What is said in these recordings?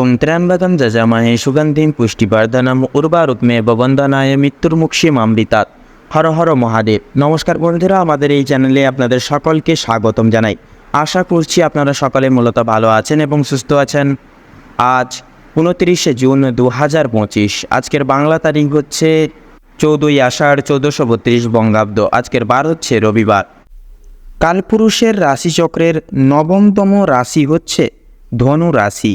ওম ত্র্যম্বকম যজামহে সুগন্ধিম পুষ্টিবর্ধনম উর্বারুক্মে ববন্দনায় মৃত্যুর্মুক্ষী মামৃতাৎ হর হর মহাদেব, নমস্কার বন্ধুরা, আমাদের এই চ্যানেলে আপনাদের সকলকে স্বাগতম জানাই। আশা করছি আপনারা সকলে মূলত ভালো আছেন এবং সুস্থ আছেন। আজ উনত্রিশে জুন দু হাজার পঁচিশ, আজকের বাংলা তারিখ হচ্ছে চৌদ্দই আষাঢ় চৌদ্দশো বত্রিশ বঙ্গাব্দ, আজকের বার হচ্ছে রবিবার। কালপুরুষের রাশিচক্রের নবমতম রাশি হচ্ছে ধনু রাশি।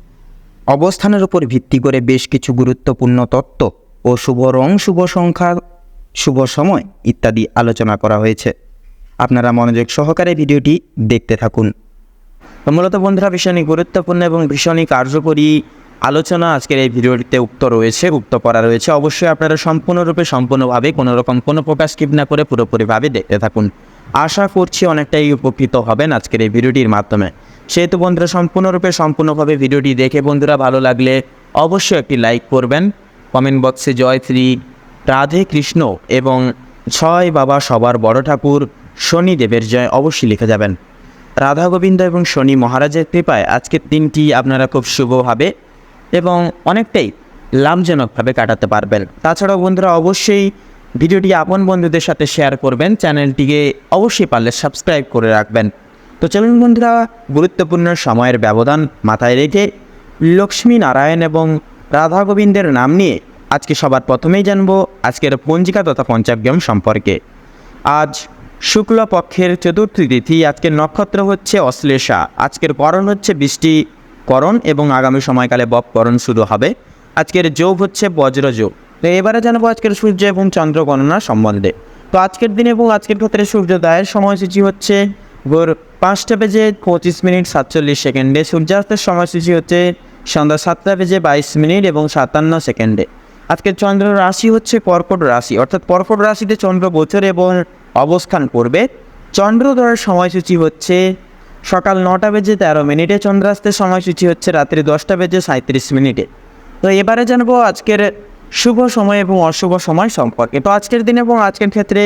অবস্থানের উপর ভিত্তি করে বেশ কিছু গুরুত্বপূর্ণ তত্ত্ব ও শুভ রং শুভ সংখ্যা, শুভ সময় ইত্যাদি আলোচনা করা হয়েছে। আপনারা মনোযোগ সহকারে ভিডিওটি দেখতে থাকুন। মূলত বন্ধুরা, ভীষণই গুরুত্বপূর্ণ এবং ভীষণই কার্যকরী আলোচনা আজকের এই ভিডিওটিতে উক্ত রয়েছে, উক্ত করা রয়েছে। অবশ্যই আপনারা সম্পূর্ণরূপে, সম্পূর্ণভাবে কোনো রকম কোনো প্রকাশ স্কিপ না করে পুরোপুরিভাবে দেখতে থাকুন। আশা করছি অনেকটাই উপকৃত হবেন আজকের এই ভিডিওটির মাধ্যমে। সেহেতু বন্ধুরা, সম্পূর্ণরূপে, সম্পূর্ণভাবে ভিডিওটি দেখে বন্ধুরা ভালো লাগলে অবশ্যই একটি লাইক করবেন। কমেন্ট বক্সে জয় শ্রী রাধে কৃষ্ণ এবং ছয় বাবা সবার বড় ঠাকুর শনিদেবের জয় অবশ্যই লিখে যাবেন। রাধা গোবিন্দ এবং শনি মহারাজের কৃপায় আজকের দিনটি আপনারা খুব শুভভাবে এবং অনেকটাই লাভজনকভাবে কাটাতে পারবেন। তাছাড়াও বন্ধুরা, অবশ্যই ভিডিওটি আপন বন্ধুদের সাথে শেয়ার করবেন। চ্যানেলটিকে অবশ্যই পারলে সাবস্ক্রাইব করে রাখবেন। তো চলুন বন্ধুরা, গুরুত্বপূর্ণ সময়ের ব্যবধান মাথায় রেখে লক্ষ্মী নারায়ণ এবং রাধা গোবিন্দের নাম নিয়ে আজকে সবার প্রথমেই জানব আজকের পঞ্জিকা তথা পঞ্চাগ্যম সম্পর্কে। আজ শুক্ল পক্ষের চতুর্থী তিথি আজকের নক্ষত্র হচ্ছে অশ্লেষা। আজকের করণ হচ্ছে বৃষ্টি করণ এবং আগামী সময়কালে বপকরণ শুরু হবে। আজকের যোগ হচ্ছে বজ্রযোগ। তো এবারে জানাব আজকের সূর্য এবং চন্দ্র গণনা সম্বন্ধে। তো আজকের দিন এবং আজকের ক্ষেত্রে সূর্যোদয়ের সময়সূচি হচ্ছে ভোর পাঁচটা বেজে পঁচিশ মিনিট সাতচল্লিশ সেকেন্ডে। সূর্যাস্তের সময়সূচি হচ্ছে সন্ধ্যা সাতটা বেজে বাইশ মিনিট এবং সাতান্ন সেকেন্ডে। আজকের চন্দ্র রাশি হচ্ছে কর্কট রাশি, অর্থাৎ কর্কট রাশিতে চন্দ্র গোচর এবং অবস্থান করবে। চন্দ্রোদয়ের সময়সূচি হচ্ছে সকাল নটা বেজে তেরো মিনিটে, চন্দ্রাস্তের সময়সূচি হচ্ছে রাত্রি দশটা বেজে সাঁত্রিশ মিনিটে। তো এবারে জানব আজকের শুভ সময় এবং অশুভ সময় সম্পর্কে। তো আজকের দিন এবং আজকের ক্ষেত্রে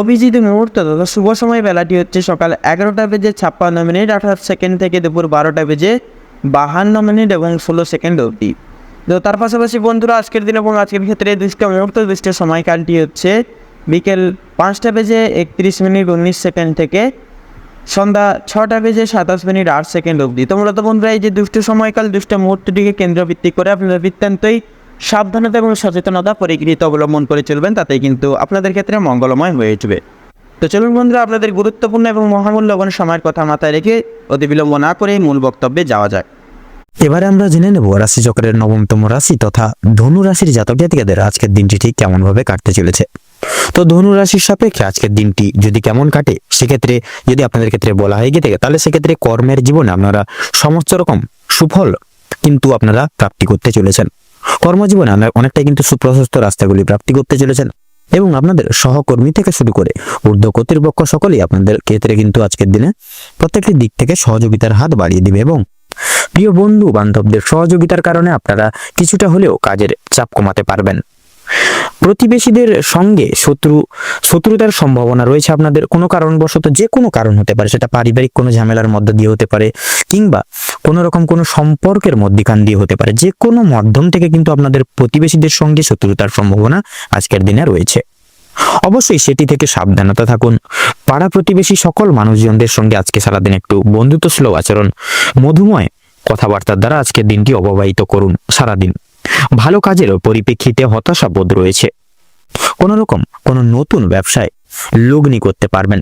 অভিজিৎ মুহূর্ত, তথা শুভ সময় বেলাটি হচ্ছে সকাল এগারোটা বেজে ছাপ্পান্ন মিনিট, আঠাশ সেকেন্ড থেকে দুপুর বারোটা বেজে বাহান্ন মিনিট এবং ষোলো সেকেন্ড অবধি। তো তার পাশাপাশি বন্ধুরা, আজকের দিন এবং আজকের ক্ষেত্রে দুষ্ট মুহূর্ত, দুষ্ট সময়কালটি হচ্ছে বিকেল পাঁচটা বেজে একত্রিশ মিনিট, উনিশ সেকেন্ড থেকে সন্ধ্যা ছটা বেজে সাতাশ মিনিট, আট সেকেন্ড অবধি। তো মূলত বন্ধুরা, এই যে দুষ্ট সময়কাল, দুষ্ট মুহূর্তটিকে কেন্দ্রভিত্তিক করে আপনারা বৃত্তান্তই সাবধানতা এবং সচেতনতা পরিকৃত অবলম্বন করে চলবেন, তাতেই কিন্তু আপনাদের ক্ষেত্রে মঙ্গলময় হয়ে উঠবে। তো চলুন বন্ধুরা, আপনাদের গুরুত্বপূর্ণ এবং মহামূল্যবান সময়ের কথা মাথায় রেখে অতি বিলম্ব না করে মূল বক্তব্যে যাওয়া যায় এবারে আমরা জেনে নেব রাশি চক্রের নবমতম রাশি তথা ধনু রাশির জাতক জাতিকাদের আজকের দিনটি ঠিক কেমন ভাবে কাটতে চলেছে। তো ধনু রাশির সাপেক্ষে আজকের দিনটি যদি কেমন কাটে, সেক্ষেত্রে যদি আপনাদের ক্ষেত্রে বলা হয়ে গিয়ে থাকে, তাহলে সেক্ষেত্রে কর্মের জীবনে আপনারা সমস্ত রকম সুফল কিন্তু আপনারা প্রাপ্তি করতে চলেছেন। কর্মজীবনে অনেকটাই কিন্তু সুপ্রশস্ত রাস্তাগুলি প্রাপ্তি করতে চলেছেন এবং আপনাদের সহকর্মী থেকে শুরু করে ঊর্ধ্ব কর্তৃপক্ষ সকলেই আপনাদের ক্ষেত্রে কিন্তু আজকের দিনে প্রত্যেকটি দিক থেকে সহযোগিতার হাত বাড়িয়ে দিবে এবং প্রিয় বন্ধু বান্ধবদের সহযোগিতার কারণে আপনারা কিছুটা হলেও কাজের চাপ কমাতে পারবেন। প্রতিবেশীদের সঙ্গে শত্রু, শত্রুতার সম্ভাবনা রয়েছে আপনাদের কোনো কারণবশত যে কোনো কারণ হতে পারে, সেটা পারিবারিক কোনো ঝামেলার মধ্যে দিয়ে হতে পারে কিংবা কোনো রকম কোনো সম্পর্কের মধ্যিখান দিয়ে হতে পারে, যে কোনো মাধ্যম থেকে কিন্তু আপনাদের প্রতিবেশীদের সঙ্গে শত্রুতার সম্ভাবনা আজকের দিনে রয়েছে। অবশ্যই সেটি থেকে সাবধানতা থাকুন। পাড়া প্রতিবেশী সকল মানুষজনদের সঙ্গে আজকে সারাদিন একটু বন্ধুত্ব সুলভ আচরণ, মধুময় কথাবার্তার দ্বারা আজকের দিনটি অববাহিত করুন সারাদিন। ভালো কাজের পরিপ্রেক্ষিতে হতাশা বোধ রয়েছে। কোনো রকম কোনো নতুন ব্যবসায় লগ্নি করতে পারবেন।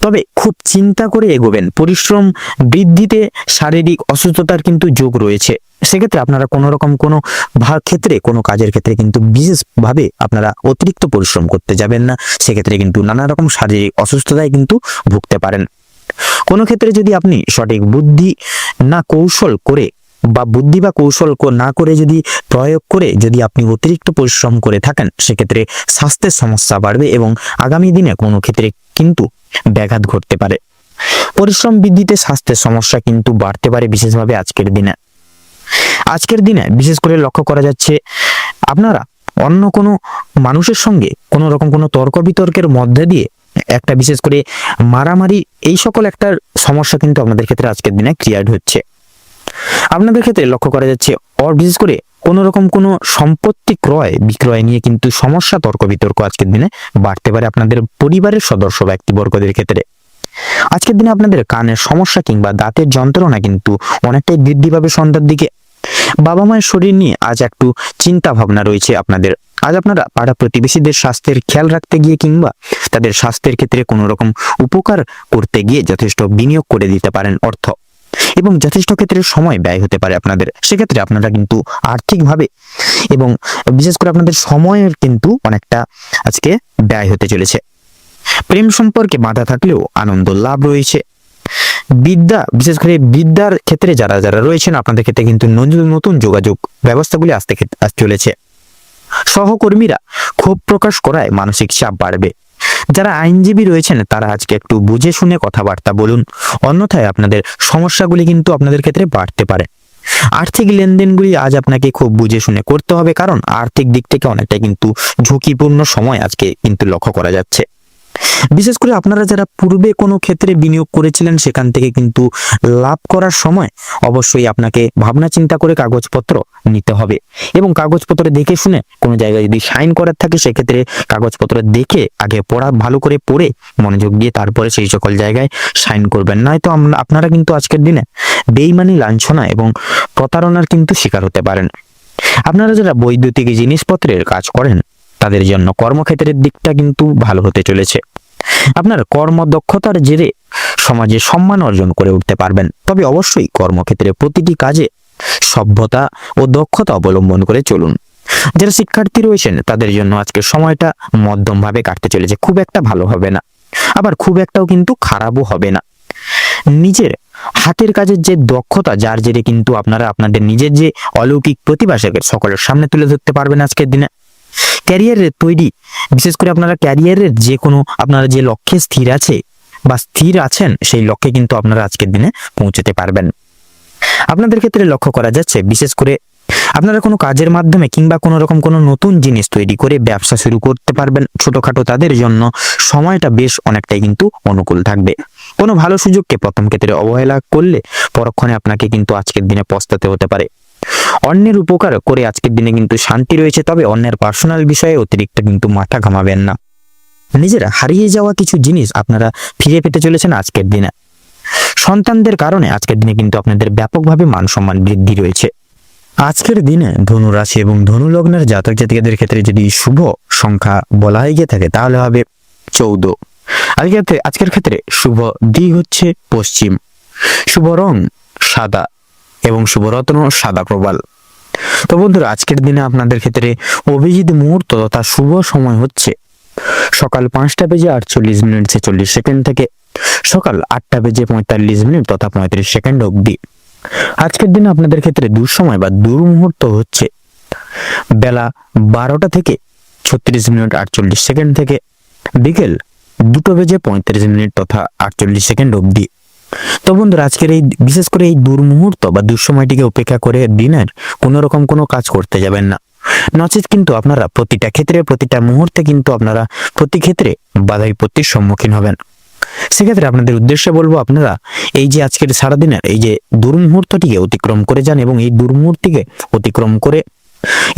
তবে খুব চিন্তা করে এগোবেন। পরিশ্রম বৃদ্ধিতে শারীরিক অসুস্থতার কিন্তু যোগ রয়েছে। সেক্ষেত্রে আপনারা কোনো রকম কোনো ক্ষেত্রে, কোনো কাজের ক্ষেত্রে কিন্তু বিশেষভাবে আপনারা অতিরিক্ত পরিশ্রম করতে যাবেন না। সেক্ষেত্রে কিন্তু নানা রকম শারীরিক অসুস্থতায় কিন্তু ভুগতে পারেন। কোনো ক্ষেত্রে যদি আপনি সঠিক বুদ্ধি না কৌশল করে বা বুদ্ধি বা কৌশল না করে যদি প্রয়োগ করে যদি আপনি অতিরিক্ত পরিশ্রম করে থাকেন, সেক্ষেত্রে স্বাস্থ্যের সমস্যা বাড়বে এবং আগামী দিনে কোনো ক্ষেত্রে কিন্তু ব্যাঘাত ঘটতে পারে। পরিশ্রম বৃদ্ধিতে স্বাস্থ্যের সমস্যা কিন্তু বাড়তে পারে বিশেষভাবে আজকের দিনে। আজকের দিনে বিশেষ করে লক্ষ্য করা যাচ্ছে, আপনারা অন্য কোনো মানুষের সঙ্গে কোনো রকম কোনো তর্ক বিতর্কের মধ্যে দিয়ে একটা বিশেষ করে মারামারি, এই সকল একটা সমস্যা কিন্তু আপনাদের ক্ষেত্রে আজকের দিনে ক্রিয়েট হচ্ছে। আপনাদের ক্ষেত্রে লক্ষ্য করা যাচ্ছে আর বিশেষ করে কোনো রকম কোনো সম্পত্তি ক্রয়, বিক্রয় নিয়ে কিন্তু সমস্যা, তর্ক, বিতর্ক আজকের দিনে বাড়তে পারে আপনাদের পরিবারের সদস্য, ব্যক্তিবর্গদের ক্ষেত্রে। আজকের দিনে আপনাদের কানের সমস্যা কিংবা দাঁতের যন্ত্রণা কিন্তু অনেকটাই বৃদ্ধি পাবে সন্ধ্যার দিকে। বাবা মায়ের শরীর নিয়ে আজ একটু চিন্তা ভাবনা রয়েছে আপনাদের। আজ আপনারা পাড়া প্রতিবেশীদের স্বাস্থ্যের খেয়াল রাখতে গিয়ে কিংবা তাদের স্বাস্থ্যের ক্ষেত্রে কোনো রকম উপকার করতে গিয়ে যথেষ্ট বিনিয়োগ করে দিতে পারেন অর্থ। এবং যথেষ্ট ক্ষেত্রে সময় ব্যয় হতে পারে আপনাদের। সেক্ষেত্রে আপনারা কিন্তু আর্থিকভাবে এবং বিশেষ করে আপনাদের সময়ের কিন্তু অনেকটা আজকে ব্যয় হতে চলেছে। প্রেম সম্পর্কে বাধা থাকলেও আনন্দ লাভ রয়েছে। বিদ্যা, বিশেষ করে বিদ্যার ক্ষেত্রে যারা যারা রয়েছেন, আপনাদের ক্ষেত্রে কিন্তু নতুন যোগাযোগ ব্যবস্থাগুলি আসতে ক্ষেত- চলেছে। সহকর্মীরা ক্ষোভ প্রকাশ করায় মানসিক চাপ বাড়বে। যারা আইনজীবী রয়েছেন, তারা আজকে একটু বুঝে শুনে কথাবার্তা বলুন। অন্যথায় আপনাদের সমস্যাগুলি কিন্তু আপনাদের ক্ষেত্রে বাড়তে পারে। আর্থিক লেনদেনগুলি আজ আপনাকে খুব বুঝে শুনে করতে হবে, কারণ আর্থিক দিক থেকে অনেকটা কিন্তু ঝুঁকিপূর্ণ সময় আজকে কিন্তু লক্ষ্য করা যাচ্ছে। বিশেষ করে আপনারা যারা পূর্বে কোনো ক্ষেত্রে বিনিয়োগ করেছিলেন, সেখান থেকে কিন্তু লাভ করার সময় অবশ্যই আপনাকে ভাবনা চিন্তা করে কাগজপত্র নিতে হবে। এবং কাগজপত্র দেখে শুনে কোনো জায়গায় যদি সাইন করার থাকে, সেক্ষেত্রে কাগজপত্র দেখে, আগে পড়া, ভালো করে পড়ে মনোযোগ দিয়ে তারপরে সেই সকল জায়গায় সাইন করবেন। নয়তো আমরা- আপনারা কিন্তু আজকের দিনে বেইমানি, লাঞ্ছনা এবং প্রতারণার কিন্তু শিকার হতে পারেন। আপনারা যারা বৈদ্যুতিক জিনিসপত্রের কাজ করেন, তাদের জন্য কর্মক্ষেত্রের দিকটা কিন্তু ভালো হতে চলেছে। আপনার কর্মদক্ষতার জেরে সমাজে সম্মান অর্জন করে উঠতে পারবেন। তবে অবশ্যই কর্মক্ষেত্রে প্রতিটি কাজে সভ্যতা ও দক্ষতা অবলম্বন করে চলুন। যারা শিক্ষার্থী রয়েছেন, তাদের জন্য আজকের সময়টা মধ্যমভাবে কাটতে চলেছে। খুব একটা ভালো হবে না। আবার খুব একটাও কিন্তু খারাপও হবে না। নিজের হাতের কাজের যে দক্ষতা, যার জেরে কিন্তু আপনারা আপনাদের নিজের যে অলৌকিক প্রতিভাসকে সকলের সামনে তুলে ধরতে পারবেন আজকের দিনে। ক্যারিয়ারের তৈরি, বিশেষ করে আপনারা ক্যারিয়ারের যে কোনো আপনারা যে লক্ষ্যে স্থির আছে বা স্থির আছেন, সেই লক্ষ্যে কিন্তু আপনারা আজকের দিনে পৌঁছতে পারবেন। আপনাদের ক্ষেত্রে লক্ষ্য করা যাচ্ছে, বিশেষ করে আপনারা কোনো কাজের মাধ্যমে কিংবা কোনো রকম কোনো নতুন জিনিস তৈরি করে ব্যবসা শুরু করতে পারবেন ছোটখাটো তাদের জন্য, সময়টা বেশ অনেকটাই কিন্তু অনুকূল থাকবে। কোনো ভালো সুযোগকে প্রথম ক্ষেত্রে অবহেলা করলে পরক্ষণে আপনাকে কিন্তু আজকের দিনে পস্তাতে হতে পারে। অন্যের উপকার করে আজকের দিনে কিন্তু শান্তি রয়েছে, তবে অন্যের পার্সোনাল বিষয়ে অতিরিক্ত কিন্তু মাথা ঘামাবেন না। নিজের হারিয়ে যাওয়া কিছু জিনিস আপনারা ফিরে পেতে চলেছেন আজকের দিনে। সন্তানদের কারণে আজকের দিনে কিন্তু আপনাদের ব্যাপকভাবে মান সম্মান বৃদ্ধি রয়েছে। আজকের দিনে ধনু রাশি এবং ধনু লগ্নের জাতক জাতিকাদের ক্ষেত্রে যদি শুভ সংখ্যা বলা হয়ে গিয়ে থাকে, তাহলে হবে চৌদ্দ। আজকের আজকের ক্ষেত্রে শুভ দিক হচ্ছে পশ্চিম। শুভ রং সাদা এবং শুভরত্ন সাদা প্রবাল। তো বন্ধুরা, আজকের দিনে আপনাদের ক্ষেত্রে অভিজিৎ মুহূর্ত তথা শুভ সময় হচ্ছে সকাল পাঁচটা বেজে আটচল্লিশ মিনিট ছেচল্লিশ সেকেন্ড থেকে সকাল আটটা বেজে পঁয়তাল্লিশ মিনিট তথা পঁয়ত্রিশ সেকেন্ড অবধি। আজকের দিনে আপনাদের ক্ষেত্রে দুঃসময় বা দুর্মুহূর্ত হচ্ছে বেলা বারোটা থেকে ছত্রিশ মিনিট আটচল্লিশ সেকেন্ড থেকে বিকেল দুটো বেজে পঁয়ত্রিশ মিনিট তথা আটচল্লিশ সেকেন্ড অবধি। তো বন্ধুরা, আজকের এই বিশেষ করে এই দুর্মুহূর্ত বা দুঃসময়টিকে উপেক্ষা করে দিনের কোনো রকম কোনো কাজ করতে যাবেন না। নচেত কিন্তু আপনারা প্রতিটা ক্ষেত্রে, প্রতিটা মুহূর্তে কিন্তু আপনারা প্রতি ক্ষেত্রে বাধা বিপত্তির সম্মুখীন হবেন। সেক্ষেত্রে আপনাদের উদ্দেশ্যে বলব, আপনারা এই যে আজকের সারাদিনের এই যে দুর্মুহূর্তটিকে অতিক্রম করে যান এবং এই দুর্মুহূর্তটিকে অতিক্রম করে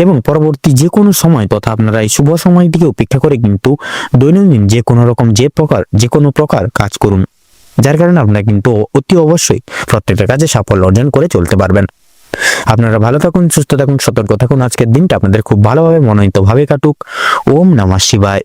এবং পরবর্তী যে কোনো সময় তথা আপনারা এই শুভ সময়টিকে উপেক্ষা করে কিন্তু দৈনন্দিন যে কোনো রকম যে প্রকার যে কোনো প্রকার কাজ করুন। যার কারণে আপনারা কিন্তু অতি অবশ্যই প্রত্যেকটা কাজে সাফল্য অর্জন করে চলতে পারবেন। আপনারা ভালো থাকুন, সুস্থ থাকুন, সতর্ক থাকুন। আজকের দিনটা আপনাদের খুব ভালোভাবে মনোনীতভাবে কাটুক। ওম নমঃ শিবায়।